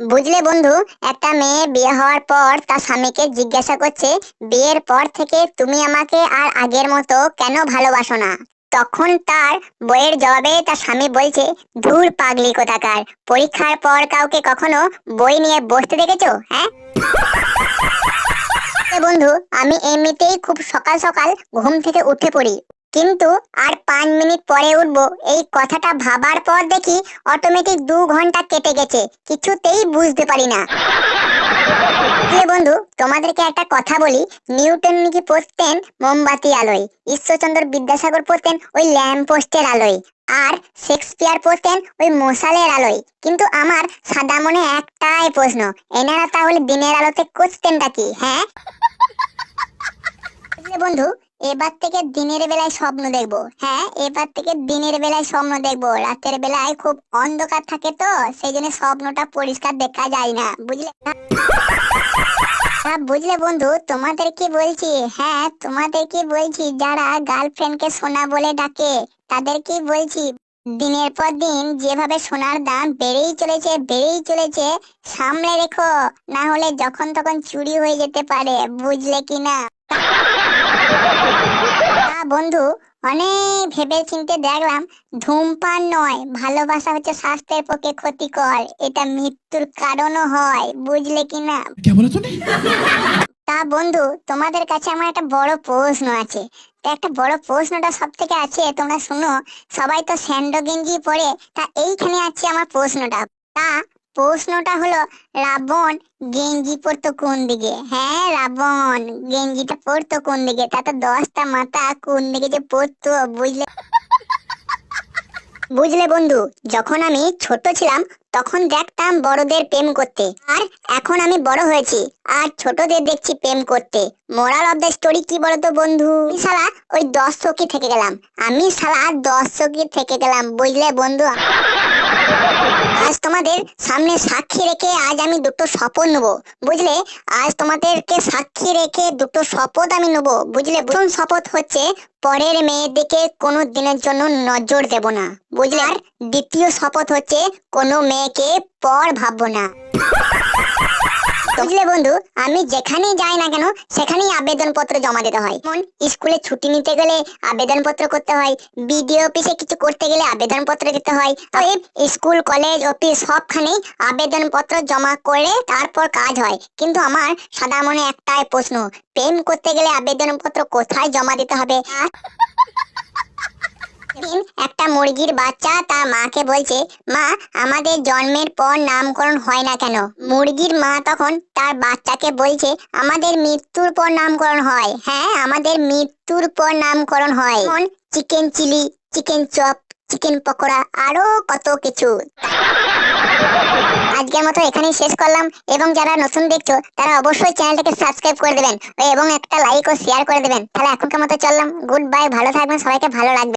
বুঝলে বন্ধু, একটা মেয়ে বিয়ে হওয়ার পর তার স্বামীকে জিজ্ঞাসা করছে, বিয়ের পর থেকে তুমি আমাকে আর আগের মতো কেন ভালোবাসো না? তখন তার বইয়ের জবাবে তার স্বামী বলছে, ধুর পাগলি কোথাকার, পরীক্ষার পর কাউকে কখনো বই নিয়ে বসতে দেখেছ হ্যাঁ? বন্ধু, আমি এমনিতেই খুব সকাল সকাল ঘুম থেকে উঠে পড়ি। কিন্তু আর পাঁচ মিনিট পরে উঠবো। এই কথাটা ভাবার পর দেখি অটোমেটিক দু ঘণ্টা কেটে গেছে। কিছুতেই বুঝতে পারি না। বন্ধু, তোমাদেরকে একটা কথা বলি। নিউটন নাকি পড়তেন মোমবাতি আলোয়। ঈশ্বরচন্দ্র বিদ্যাসাগর পড়তেন ওই ল্যাম্প পোস্টের আলোয়। আর শেক্সপিয়ার পড়তেন ওই মশালের আলোয়। কিন্তু আমার সাদা মনে একটাই প্রশ্ন, এনারা তাহলে দিনের আলোতে করতেনটা কি হ্যাঁ? বুঝলে বন্ধু, এবার থেকে দিনের বেলায় স্বপ্ন দেখব। হ্যাঁ এবার থেকে দিনের বেলায় স্বপ্ন দেখব। রাতের বেলায় খুব অন্ধকার থাকে তো, সেই জন্য স্বপ্নটা পরিষ্কার দেখা যায় না। বুঝলে? হ্যাঁ বুঝলে বন্ধু, তোমাদের কি বলছি? হ্যাঁ তোমাদের কি বলছি? যারা গার্লফ্রেন্ডকে সোনা বলে ডাকে, তাদের কি বলছি? দিনের পর দিন যেভাবে সোনার দাম বেড়েই চলেছে বেড়েই চলেছে, সামনে রেখো। না হলে যখন তখন চুরি হয়ে যেতে পারে, বুঝলে কি না বন্ধু অনেক ভেবে চিনতে দেখলাম ধূমপান নয় ভালোবাসা হচ্ছে স্বাস্থ্যের পক্ষে ক্ষতিকর এটা মৃত্যুর কারণও হয় বুঝলে কি না? তা বন্ধু তোমাদের কাছে আমার একটা বড় প্রশ্ন আছে। তো একটা বড় প্রশ্নটা সব থেকে আছে তোমরা শুনো সবাই তো স্যান্ডো গেঞ্জি পরে তা এইখানে আছে আমার প্রশ্নটা। তা প্রশ্নটা হলো, রাবণ গেঞ্জি পরতো কোন দিকে? হ্যাঁ রাবণ গেঞ্জিটা পরতো কোন দিকে? তা তো দশটা মাথা কোন দিকে যে পরতো বুঝলে? বুঝলে বন্ধু, যখন আমি ছোট ছিলাম, তখন দেখতাম বড়দের প্রেম করতে। আর এখন আমি বড় হয়েছি, আর ছোটদের দেখছি প্রেম করতে। মোরাল অফ দ্য স্টোরি কি বলতো বন্ধু? শালা ওই দশ সখী থেকে গেলাম। আমি শালা সখী থেকে গেলাম, বুঝলে বন্ধু? আজ তোমাদের সামনে সাক্ষী রেখে আজ আমি দুটো শপথ নেব, বুঝলে? আজ তোমাদেরকে সাক্ষী রেখে দুটো শপথ আমি নেব, বুঝলে? প্রথম শপথ হচ্ছে, পরের মেয়ের দিকে কোনো দিনের জন্য নজর দেব না, বুঝলে? আর দ্বিতীয় শপথ হচ্ছে, কোনো মেয়েকে পর ভাববো না। বুঝলে বন্ধু, আমি যেখানেই যাই না কেন, সেখানেই আবেদন পত্র জমা দিতে হয়। যেমন, স্কুলে ছুটি নিতে গেলে আবেদন পত্র করতে হয়, বিডিও অফিসে কিছু করতে গেলে আবেদন পত্র দিতে হয়। ওই স্কুল, কলেজ, অফিস সবখানেই আবেদন পত্র জমা করে তারপর কাজ হয়। কিন্তু আমার সাদা মনে একটাই প্রশ্ন, প্রেম করতে গেলে আবেদন পত্র কোথায় জমা দিতে হবে? আর দিন একটা মুরগির বাচ্চা তার মাকে বলছে, মা, আমাদের জন্মের পর নামকরণ হয় না কেন? মুরগির মা তখন তার বাচ্চাকে বলছে, আমাদের মৃত্যুর পর নামকরণ হয়। হ্যাঁ আমাদের মৃত্যুর পর নামকরণ হয়। Chicken chilli, chicken chop, chicken pakora, আরও কত কিছু। আজকের মতো এখানেই শেষ করলাম এবং যারা নতুন দেখছ, তারা অবশ্যই চ্যানেলটাকে সাবস্ক্রাইব করে দেবেন এবং একটা লাইক ও শেয়ার করে দেবেন। তাহলে এখনকার মতো চললাম। গুড বাই, ভালো থাকবেন, সবাইকে ভালো লাগবে